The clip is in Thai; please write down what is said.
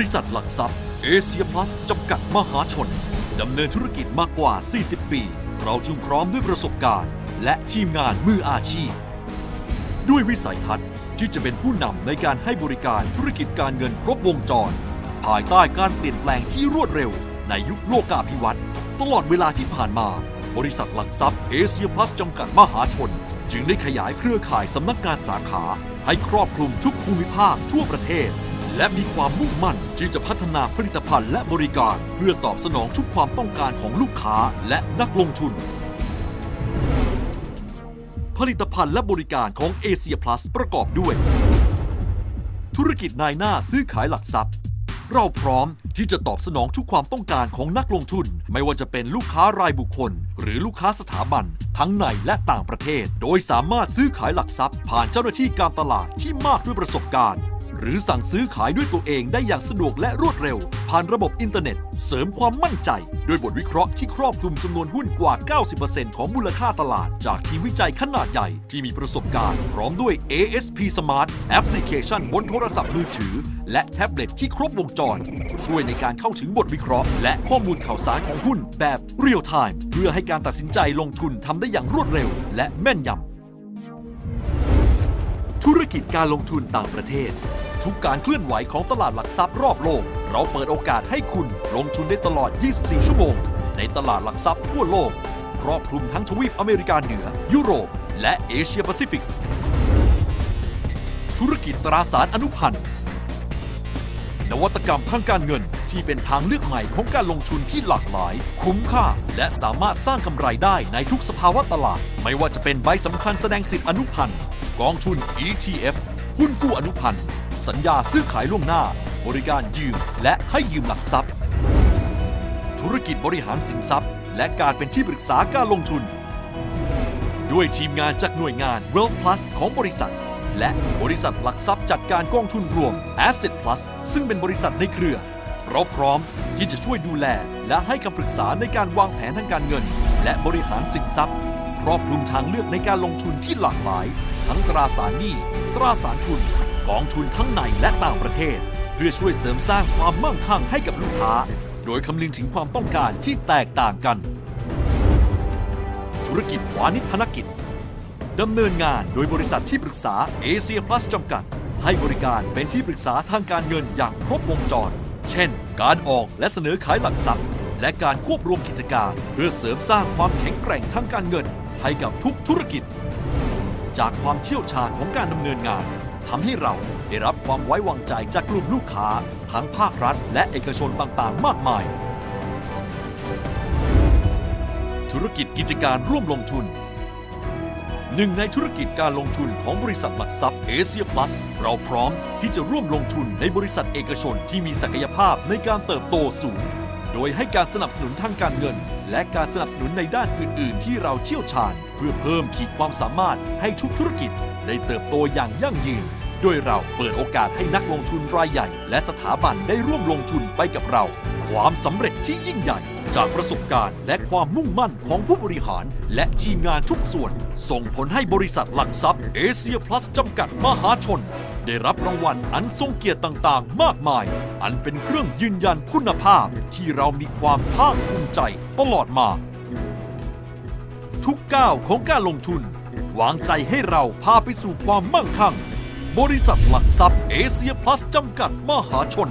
ริษัทหลักทรัพย์เอเชียพลัสจำกัดมหาชน ดำเนินธุรกิจมากกว่า 40 ปี เราจึงพร้อมด้วยประสบการณ์ และทีมงานมืออาชีพ ด้วยวิสัยทัศน์ที่จะเป็นผู้นำในการให้บริการธุรกิจการเงินครบวงจร ภายใต้การเปลี่ยนแปลงที่รวดเร็ว ในยุคโลกาภิวัตน์ตลอดเวลาที่ผ่านมา บริษัทหลักทรัพย์เอเชียพลัสจำกัดมหาชน จึงได้ขยายเครือข่ายสำนักงานสาขา ให้ครอบคลุมทุกภูมิภาคทั่วประเทศ และมีความมุ่งมั่นที่จะพัฒนาผลิตภัณฑ์และบริการ เพื่อตอบสนองทุกความต้องการของลูกค้าและนักลงทุน ผลิตภัณฑ์และบริการของเอเชียพลัสประกอบด้วย ธุรกิจนายหน้าซื้อขายหลักทรัพย์ เราพร้อมที่จะตอบสนองทุกความต้องการของนักลงทุน ไม่ว่าจะเป็นลูกค้ารายบุคคล หรือลูกค้าสถาบัน ทั้งในและต่างประเทศ โดยสามารถซื้อขายหลักทรัพย์ ผ่านเจ้าหน้าที่การตลาดที่มากด้วยประสบการณ์ หรือสั่งซื้อขายด้วยตัวเองได้อย่างสะดวกและรวดเร็ว ผ่านระบบอินเทอร์เน็ต เสริมความมั่นใจ ด้วยบทวิเคราะห์ที่ครอบคลุมจำนวนหุ้นกว่า 90%ของมูลค่าตลาด จากทีมวิจัยขนาดใหญ่ที่มีประสบการณ์ พร้อมด้วย ASP Smart แอปพลิเคชันบนโทรศัพท์มือถือ และแท็บเล็ตที่ครบวงจร ช่วยในการเข้าถึงบทวิเคราะห์ และข้อมูลข่าวสารของหุ้นแบบเรียลไทม์เพื่อให้การตัดสินใจลงทุนทำได้อย่างรวดเร็ว และแม่นยำ ธุรกิจการลงทุนต่างประเทศ ทุกการเคลื่อนไหวของตลาดหลักทรัพย์รอบโลก เราเปิดโอกาสให้คุณลงทุนได้ตลอด 24 ชั่วโมง ในตลาดหลักทรัพย์ทั่วโลก ครอบคลุมทั้งทวีปอเมริกาเหนือ ยุโรป และเอเชียแปซิฟิก ธุรกิจตราสารอนุพันธ์นวัตกรรมทางการเงินที่เป็นทางเลือกใหม่ของการลงทุนที่หลากหลาย คุ้มค่า และสามารถสร้างกำไรได้ในทุกสภาวะตลาด ไม่ว่าจะเป็นใบสำคัญแสดงสิทธิอนุพันธ์ กองทุน ETF หุ้นกู้อนุพันธ์ สัญญาซื้อขายล่วงหน้า บริการยืม และให้ยืมหลักทรัพย์ ธุรกิจบริหารสินทรัพย์ และการเป็นที่ปรึกษาการลงทุน ด้วยทีมงานจากหน่วยงาน Wealth Plus ของบริษัท และบริษัทหลักทรัพย์จัดการกองทุนรวม Asset Plus ซึ่งเป็นบริษัทในเครือเราพร้อมที่จะช่วยดูแล และให้คำปรึกษาในการวางแผนทางการเงิน และบริหารสินทรัพย์ ครอบคลุมทางเลือกในการลงทุนที่หลากหลาย ทั้งตราสารหนี้ ตราสารทุน กองทุนทั้งในและต่างประเทศ เพื่อช่วยเสริมสร้างความมั่งคั่งให้กับลูกค้า โดยคำนึงถึงความต้องการที่แตกต่างกัน ธุรกิจวานิชธนกิจดำเนินงานโดยบริษัทที่ปรึกษาเอเชียพลัสจำกัด ให้บริการเป็นที่ปรึกษาทางการเงินอย่างครบวงจร เช่น การออกและเสนอขายหลักทรัพย์ และการควบรวมกิจการ เพื่อเสริมสร้างความแข็งแกร่งทางการเงิน ให้กับทุกธุรกิจ จากความเชี่ยวชาญของการดำเนินงานทำให้เราได้รับความไว้วางใจจากกลุ่มลูกค้าทั้งภาครัฐ และเอกชนต่างๆ มากมาย ธุรกิจกิจการร่วมลงทุนหนึ่งในธุรกิจการลงทุนของบริษัทหลักทรัพย์เอเชียพลัสเราพร้อมที่จะร่วมลงทุนในบริษัทเอกชนที่มีศักยภาพในการเติบโตสูง โดยให้การสนับสนุนทางการเงิน และการสนับสนุนในด้านอื่น ๆ ที่เราเชี่ยวชาญ เพื่อเพิ่มขีดความสามารถให้ทุกธุรกิจได้เติบโตอย่างยั่งยืน โดยเราเปิดโอกาสให้นักลงทุนรายใหญ่ และสถาบันได้ร่วมลงทุนไปกับเรา ความสำเร็จที่ยิ่งใหญ่ จากประสบการณ์ และความมุ่งมั่นของผู้บริหาร และทีมงานทุกส่วน ส่งผลให้บริษัทหลักทรัพย์เอเชียพลัสจำกัดมหาชน ได้รับรางวัลอันทรงเกียรติต่าง ๆ มากมาย อันเป็นเครื่องยืนยันคุณภาพที่เรามีความภาคภูมิใจตลอดมา ทุกก้าวของการลงทุน วางใจให้เราพาไปสู่ความมั่งคั่ง บริษัทหลักทรัพย์เอเชียพลัสจำกัดมหาชน